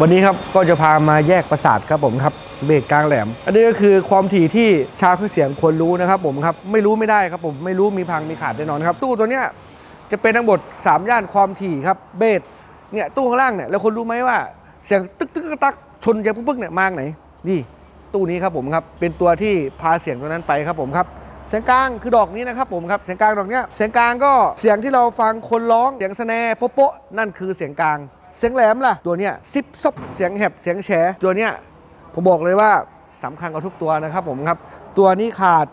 วันนี้ครับก็จะพามาแยกประสาทครับผมครับเบสกกลางแหลม อันนี้ก็คือความถี่ที่ชาวเครื่องเสียงควรรู้นะครับผมครับไม่รู้ไม่ได้ครับผมไม่รู้มีพังมีขาดแน่นอนครับ ตู้ตัวเนี้ยจะเป็นทั้งหมด3 ย่านความถี่ครับเบสเนี่ยตู้ข้างล่างเนี่ยแล้วคนรู้ไหมว่าเสียงตึกตึกตักชนยางปึ๊กๆเนี่ยมาไหนนี่ตู้นี้ครับผมครับเป็นตัวที่พาเสียงตัวนั้นไปครับผมครับเสียงกลางคือดอกนี้นะครับผมครับเสียงกลางดอกเนี้ยเสียงกลางก็เสียงที่เราฟังคนร้องเสียงสแนร์โป๊ะโป๊ะนั่นคือเสียงกลาง เสียงแหลมล่ะ ตัวเนี้ยซิปซบเสียงแหบเสียงแฉตัวเนี้ยผมบอกเลยว่าสำคัญกับทุกตัวนะครับผมครับ ตัวนี้ขาด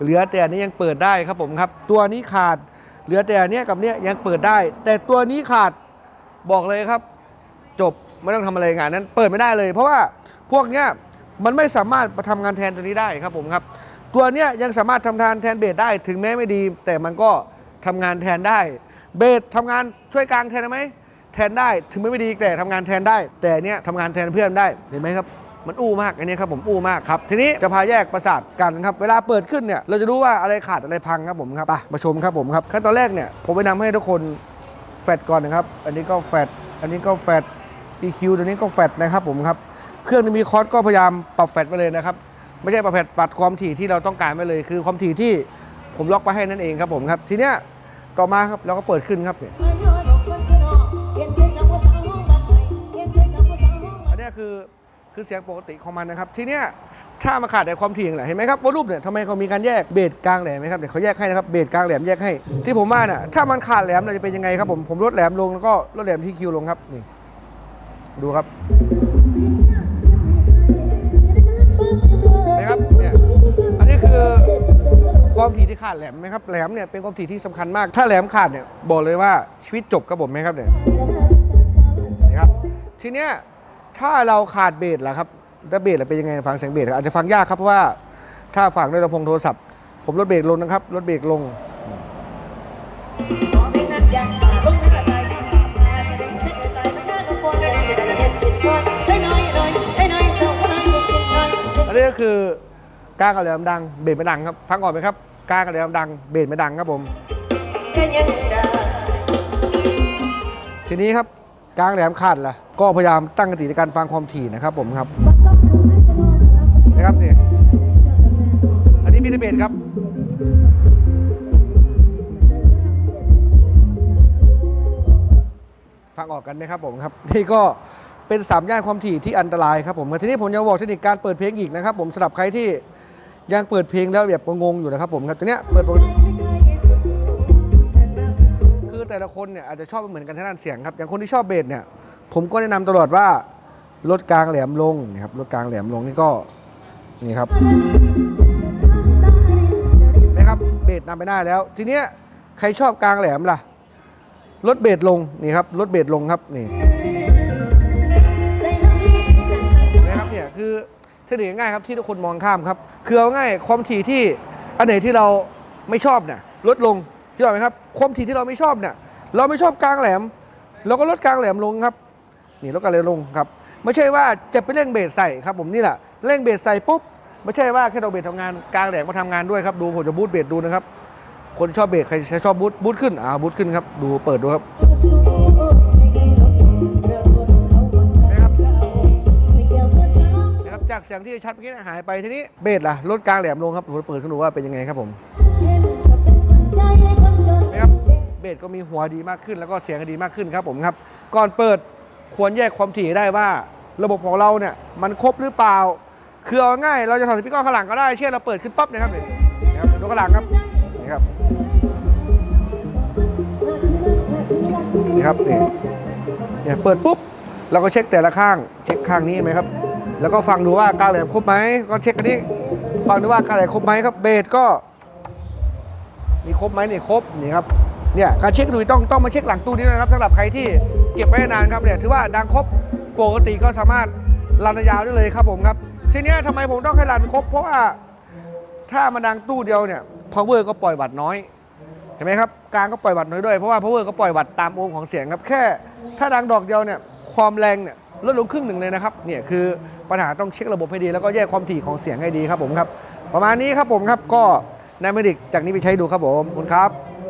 เหลือแต่นี้ยังเปิดได้ครับผมครับ ตัวนี้ขาดเหลือแต่นเนี้ยกับเนี้ยยังเปิดได้ แต่ตัวนี้ขาดบอกเลยครับ จบไม่ต้องทำอะไรงานนั้น เปิดไม่ได้เลย เพราะว่าพวกเนี้ยมันไม่สามารถมาทำงานแทนตัวนี้ได้ครับผมครับ ตัวเนี้ยยังสามารถทำงานแทนเบสได้ถึงแม้ไม่ดี แต่มันก็ทำงานแทนได้ เบสทำงานช่วยกลางแทนได้ไหม แทนได้ ถึงไม่ดีแต่ทำงานแทนได้ แต่เนี้ยทำงานแทนเพื่อนได้ เห็นไหมครับ มันอู้มากอันนี้ครับผมอู้มากครับ ทีนี้จะพาแยกประสาทกันครับ เวลาเปิดขึ้นเนี่ย เราจะรู้ว่าอะไรขาดอะไรพังครับผมครับไปมาชมครับผมครับ ขั้นตอนแรกเนี่ยผมไปนำให้ทุกคนแฟดก่อนนะครับ อันนี้ก็แฟดอันนี้ก็แฟด EQ ตัวนี้ก็แฟดนะครับผมครับ เครื่องที่มีคอร์สก็พยายามปรับแฟดไปเลยนะครับ ไม่ใช่ปรับแฟดปรับความถี่ที่เราต้องการไปเลย คือความถี่ที่ผมล็อกไปให้นั่นเองครับผมครับ ทีเนี้ยต่อมาครับเราก็เปิดขึ้นครับเนี่ย คือคือเสียงปกติของมันนะครับ ทีเนี้ยถ้ามาขาดในความถี่แหละเห็นไหมครับวอลลุ่มเนี่ยทำไมเขามีการแยกเบสกลางแหลมไหมครับเดี๋ยวเขาแยกให้นะครับเบสกลางแหลมแยกให้ ที่ผมว่าน่ะถ้ามันขาดแหลมเราจะเป็นยังไงครับผมผมลดแหลมลงแล้วก็ลดแหลมที่คิวลงครับนี่ดูครับนะครับเนี่ยอันนี้คือความถี่ที่ขาดแหลมไหมครับแหลมเนี่ยเป็นความถี่ที่สำคัญมาก ถ้าแหลมขาดเนี่ยบอกเลยว่าชีวิตจบครับผมไหมครับเนี่ยนะครับทีเนี้ย ถ้าเราขาดเบสล่ะครับถ้าเบสล่ะเป็นยังไงฟังเสียงเบสอาจจะฟังยากครับเพราะว่าถ้าฟังด้วยลำโพงโทรศัพท์ ผมลดเบสลงนะครับลดเบสลงอันนี้ก็คือกลางกับแหลมดังเบสไม่ดังครับฟังก่อนไหมครับกลางกับแหลมดังเบสไม่ดังครับผมทีนี้ครับ กลางแหลมขาดล่ะก็พยายามตั้งกติในการฟังความถี่นะครับผมครับนะครับนี่อันนี้มินิเบสครับฟังออกกันไหมครับผมครับนี่ก็เป็นสามย่านความถี่ที่อันตรายครับผมทีนี้ผมจะบอกเทคนิคการเปิดเพลงอีกนะครับ ผมสำหรับใครที่ยังเปิดเพลงแล้วแบบงงอยู่นะครับผมครับตัวเนี้ยเปิดปกติคือ แต่ละคนเนี่ยอาจจะชอบไม่เหมือนกันทางด้านเสียงครับอย่างคนที่ชอบเบสเนี่ยผมก็แนะนำตลอดว่าลดกลางแหลมลงนี่ครับลดกลางแหลมลงนี่ก็นี่ครับนะครับเบสนำไปได้แล้ว ทีเนี้ยใครชอบกลางแหลมล่ะลดเบสลงนี่ครับลดเบสลงครับนี่นะครับเนี่ยคือเทคนิคง่ายครับที่ทุกคนมองข้ามครับคือเอาง่ายความถี่ที่อันไหนที่เราไม่ชอบเนี่ยลดลงที่เราไหมครับความถี่ที่เราไม่ชอบเนี่ย เราไม่ชอบกลางแหลม เราก็ลดกลางแหลมลงครับ นี่ลดกลางแหลมลงครับ ไม่ใช่ว่าจะไปเร่งเบสใส่ครับผมนี่แหละเร่งเบสใส่ปุ๊บไม่ใช่ว่าแค่เราเบสทำงานกลางแหลมก็ทำงานด้วยครับดูผมจะบูทเบสดูนะครับ คนชอบเบสใครชอบบูทบูทขึ้นอ่าบูทขึ้นครับดูเปิดดูครับนะครับนะครับจากเสียงที่ชัดเมื่อกี้หายไปทีนี้เบสล่ะลดกลางแหลมลงครับผมเปิดขึ้นดูว่าเป็นยังไงครับผม บสก็มีหัวดีมากขึ้น แล้วก็เสียงก็ดีมากขึ้นครับผมครับ ก่อนเปิดควรแยกความถี่ได้ว่า ระบบของเราเนี่ยมันครบหรือเปล่า คือเอาง่ายเราจะถอดสปีกเกอร์ข้างหลังก็ได้เช่นเราเปิดขึ้นปั๊บเนะครับนี่นะครับดูข้างหลังครับนี่ครับนี่ครับนี่เนี่ยเปิดปุ๊บเราก็เช็คแต่ละข้าง เช็คข้างนี้ไหมครับ แล้วก็ฟังดูว่ากลางแหลมครบไหมก็เช็คอันนี้ฟังดูว่ากลางแหลมครบไหมครับเบสก็มีครบไหมนี่ครบนี่ครับ เนี่ยการเช็คดูต้องต้องมาเช็คหลังตู้นี้นะครับสำหรับใครที่เก็บไว้นานครับเนี่ยถือว่าดังครบปกติก็สามารถรันยาวได้เลยครับผมครับทีนี้ยทำไมผมต้องให้รันครบ เพราะว่าถ้ามันดังตู้เดียวเนี่ย power ก็ปล่อยวัตต์น้อยเห็นไหมครับกลางก็ปล่อยวัตต์น้อยด้วยเพราะว่า power ก็ปล่อยวัตต์ตามโอห์มของเสียงครับแค่ ถ้าดังดอกเดียวเนี่ยความแรงเนี่ยลดลงครึ่งหนึ่งเลยนะครับเนี่ยคือปัญหาต้องเช็คระบบให้ดี แล้วก็แยกความถี่ของเสียงให้ดีครับผมครับ ประมาณนี้ครับผมครับก็นายเมดิกจากนี้ไปใช้ดูครับผมคุณครับ